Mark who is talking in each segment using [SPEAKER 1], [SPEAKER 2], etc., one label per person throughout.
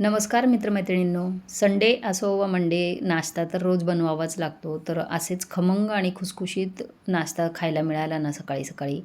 [SPEAKER 1] नमस्कार मित्रमैत्रिणींनो. संडे असो व मंडे नाश्ता तर रोज बनवावाच लागतो. तर असेच खमंग आणि खुसखुशीत नाश्ता खायला मिळाला ना सकाळी सकाळी.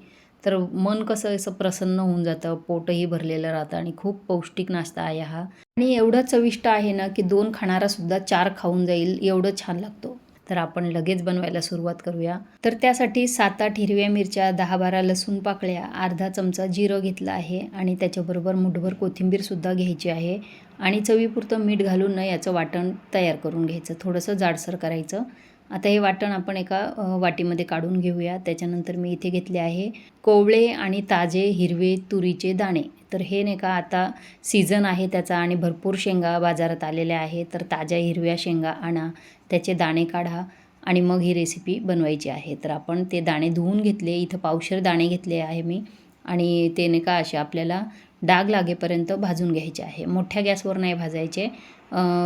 [SPEAKER 1] तर मन कसं असं प्रसन्न होऊन जातं पोटही भरलेलं राहतं आणि खूप पौष्टिक नाश्ता आहे हा. आणि एवढा चविष्ट आहे ना की दोन खाणारासुद्धा चार खाऊन जाईल एवढं छान लागतो. तर आपण लगेच बनवायला सुरुवात करूया. तर त्यासाठी सात आठ हिरव्या मिरच्या दहा बारा लसूण पाकळ्या अर्धा चमचा जिरं घेतलं आहे आणि त्याच्याबरोबर मुठभर कोथिंबीरसुद्धा घ्यायची आहे. आणि चवीपुरतं मीठ घालून न याचं वाटण तयार करून घ्यायचं. थोडंसं जाडसर करायचं. आता हे वाटण आपण एका वाटीमध्ये काढून घेऊया. त्याच्यानंतर मी इथे घेतले आहे कोवळे आणि ताजे हिरवे तुरीचे दाणे. तर हे नाही का आता सीझन आहे त्याचा आणि भरपूर शेंगा बाजारात आलेल्या आहे तर ताज्या हिरव्या शेंगा आणा त्याचे दाणे काढा आणि मग ही रेसिपी बनवायची आहे. तर आपण ते दाणे धुवून घेतले. इथं पावशर दाणे घेतले आहे मी. आणि ते नाही का असे आपल्याला डाग लागेपर्यंत भाजून घ्यायचे आहे. मोठ्या गॅसवर नाही भाजायचे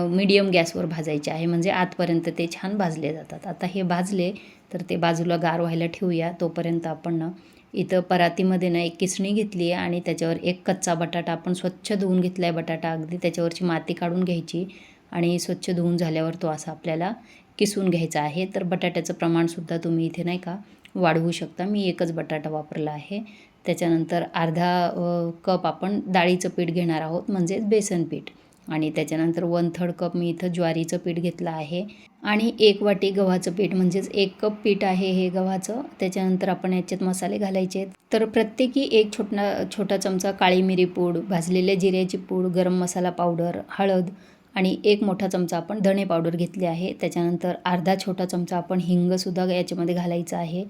[SPEAKER 1] मीडियम गॅसवर भाजायचे आहे. म्हणजे आतपर्यंत ते छान भाजले जातात. आता हे भाजले तर ते बाजूला गार व्हायला ठेवूया. तोपर्यंत आपण ना इथं परातीमध्ये ना एक किसणी घेतली आहे आणि त्याच्यावर एक कच्चा बटाटा आपण स्वच्छ धुवून घेतला आहे बटाटा. अगदी त्याच्यावरची माती काढून घ्यायची आणि स्वच्छ धुवून झाल्यावर तो असा आपल्याला किसून घ्यायचा आहे. तर बटाट्याचं प्रमाणसुद्धा तुम्ही इथे नाही का वाढवू शकता. मी एकच बटाटा वापरला आहे. त्याच्यानंतर अर्धा कप आपण डाळीचं पीठ घेणार आहोत म्हणजेच बेसन पीठ. आणि त्याच्यानंतर वन थर्ड कप मी इथं ज्वारीचं पीठ घेतलं आहे. आणि एक वाटी गव्हाचं पीठ म्हणजेच एक कप पीठ आहे हे गव्हाचं. त्याच्यानंतर आपण याच्यात मसाले घालायचे तर प्रत्येकी एक छोटा छोटा चमचा काळी मिरी पूड भाजलेले जिऱ्याची पूड गरम मसाला पावडर हळद आणि एक मोठा चमचा आपण धणे पावडर घेतली आहे. त्याच्यानंतर अर्धा छोटा चमचा आपण हिंगसुद्धा याच्यामध्ये घालायचा आहे.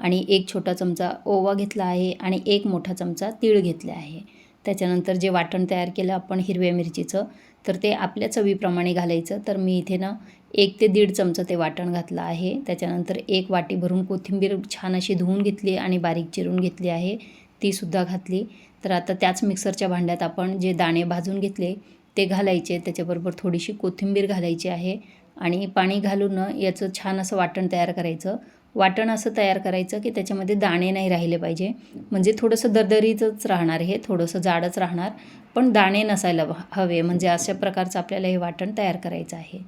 [SPEAKER 1] आणि एक छोटा चमचा ओवा घेतला आहे आणि एक मोठा चमचा तीळ घेतले आहे. त्याच्यानंतर जे वाटण तयार केलं आपण हिरव्या मिरचीचं तर ते आपल्या चवीप्रमाणे घालायचं. तर मी इथे ना एक ते दीड चमचं ते वाटण घातलं आहे. त्याच्यानंतर एक वाटी भरून कोथिंबीर छान अशी धुवून घेतली आणि बारीक चिरून घेतली आहे. तीसुद्धा घातली. तर आता त्याच मिक्सरच्या भांड्यात आपण जे दाणे भाजून घेतले ते घालायचे. त्याच्याबरोबर थोडीशी कोथिंबीर घालायची आहे आणि पाणी घालून याचं छान असं वाटण तयार करायचं. वाटण असं तयार करायचं की त्याच्यामध्ये दाणे नाही राहिले पाहिजे. म्हणजे थोडंसं दरदरीतच राहणार हे थोडंसं जाडच राहणार. पण दाणे नसायला हवे. म्हणजे अशा प्रकारचं आपल्याला हे वाटण तयार करायचं आहे.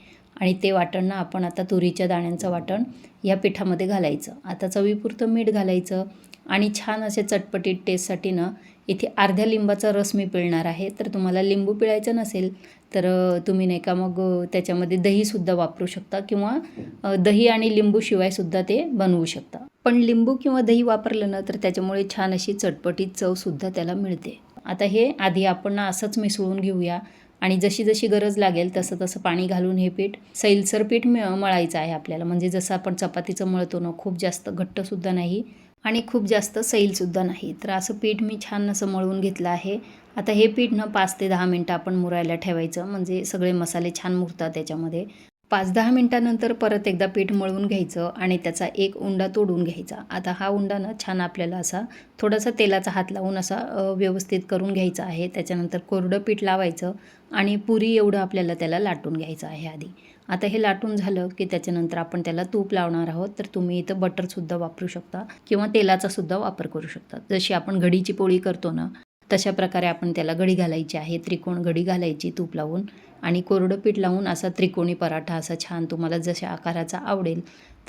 [SPEAKER 1] आणि ते वाटण ना आपण आता तुरीच्या दाण्यांचं वाटण या पिठामध्ये घालायचं. आता चवीपुरतं मीठ घालायचं आणि छान असे चटपटीत टेस्टसाठी ना इथे अर्ध्या लिंबाचा रस मी पिळणार आहे. तर तुम्हाला लिंबू पिळायचं नसेल तर तुम्ही नाही का मग त्याच्यामध्ये दहीसुद्धा वापरू शकता किंवा दही आणि लिंबू शिवायसुद्धा ते बनवू शकता. पण लिंबू किंवा दही वापरलं ना तर त्याच्यामुळे छान अशी चटपटीत चवसुद्धा त्याला मिळते. आता हे आधी आपण असंच मिसळून घेऊया आणि जशी जशी गरज लागेल तसं तसं पाणी घालून हे पीठ सैलसर पीठ मिळ मळायचं आहे आपल्याला. म्हणजे जसं आपण चपातीचं मळतो ना खूप जास्त घट्टसुद्धा नाही. आणि खूप जास्त सैलसुद्धा नाही. तर असं पीठ मी छान असं मळवून घेतलं आहे. आता हे पीठ ना पाच ते दहा मिनटं आपण मुरायला ठेवायचं. म्हणजे सगळे मसाले छान मुरतात त्याच्यामध्ये. पाच दहा मिनटानंतर परत एकदा पीठ मळून घ्यायचं आणि त्याचा एक उंडा तोडून घ्यायचा. आता हा उंडा ना छान आपल्याला असा थोडासा तेलाचा हात लावून असा व्यवस्थित करून घ्यायचा आहे. त्याच्यानंतर कोरडं पीठ लावायचं आणि पुरी एवढं आपल्याला त्याला लाटून घ्यायचं आहे आधी. आता हे लाटून झालं की त्याच्यानंतर आपण त्याला तूप लावणार आहोत तर तुम्ही इथं बटरसुद्धा वापरू शकता किंवा तेलाचा सुद्धा वापर करू शकता. जशी आपण घडीची पोळी करतो ना तशा प्रकारे आपण त्याला घडी घालायची आहे त्रिकोण घडी घालायची तूप लावून आणि कोरडं पीठ लावून असा त्रिकोणी पराठा असा छान तुम्हाला जशा आकाराचा आवडेल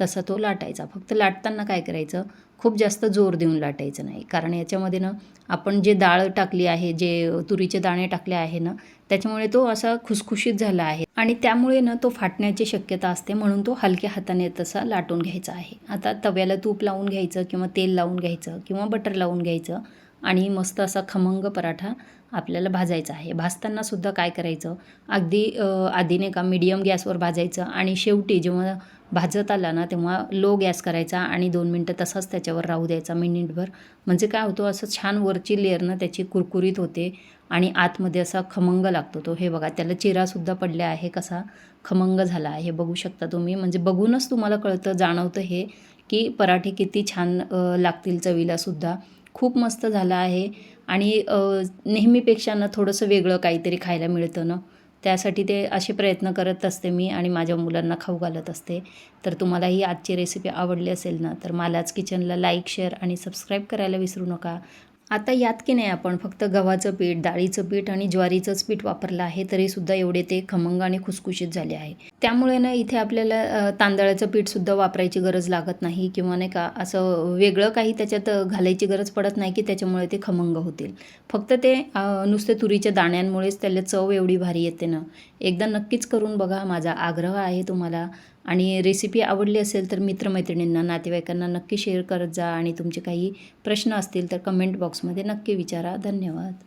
[SPEAKER 1] तसा तो लाटायचा. फक्त लाटताना काय करायचं खूप जास्त जोर देऊन लाटायचं नाही. कारण याच्यामध्ये ना आपण जे डाळ टाकली आहे जे तुरीचे दाणे टाकले आहे ना त्याच्यामुळे तो असा खुसखुशीत झाला आहे. आणि त्यामुळे ना तो फाटण्याची शक्यता असते म्हणून तो हलक्या हाताने तसा लाटून घ्यायचा आहे. आता तव्याला तूप लावून घ्यायचं किंवा तेल लावून घ्यायचं किंवा बटर लावून घ्यायचं आणि मस्त असा खमंग पराठा आपल्याला भाजायचा आहे. भाजताना सुद्धा काय करायचं अगदी आधी नाही का मीडियम गॅसवर भाजायचं आणि शेवटी जेव्हा भाजत आला ना तेव्हा लो गॅस करायचा आणि दोन मिनटं तसाच त्याच्यावर राहू द्यायचा मिनिटभर. म्हणजे काय होतो असं छान वरची लेअर ना त्याची कुरकुरीत होते आणि आतमध्ये असा खमंग लागतो तो. हे बघा त्याला चिरासुद्धा पडला आहे कसा खमंग झाला आहे. बघू शकता तुम्ही. म्हणजे बघूनच तुम्हाला कळतं जाणवतं हे की पराठे किती छान लागतील चवीलासुद्धा. खूप मस्त झाला आहे. आणि नेहमीपेक्षा ना थोडंसं वेगळं काहीतरी खायला मिळतं ना. त्यासाठी ते असे प्रयत्न करत असते मी आणि माझ्या मुलांना खाऊ घालत असते. तर तुम्हाला ही आजची रेसिपी आवडली असेल ना तर मालाच किचनला लाईक शेअर आणि सबस्क्राईब करायला विसरू नका. आता यात की नाही आपण फक्त गव्हाचं पीठ डाळीचं पीठ आणि ज्वारीचंच पीठ वापरलं आहे तरीसुद्धा एवढे ते खमंग आणि खुसखुशीत झाले आहे. त्यामुळे ना इथे आपल्याला तांदळाचं पीठसुद्धा वापरायची गरज लागत नाही किंवा नाही का असं वेगळं काही त्याच्यात घालायची गरज पडत नाही की त्याच्यामुळे ते खमंग होतील. फक्त ते नुसते तुरीच्या दाण्यांमुळेच त्याला चव एवढी भारी येते ना. एकदा नक्कीच करून बघा माझा आग्रह आहे तुम्हाला. आणि रेसिपी आवडली असेल तर मित्रमैत्रिणींना नातेवाईकांना नक्की शेअर करत जा आणि तुमचे काही प्रश्न असतील तर कमेंट बॉक्समध्ये नक्की विचारा. धन्यवाद.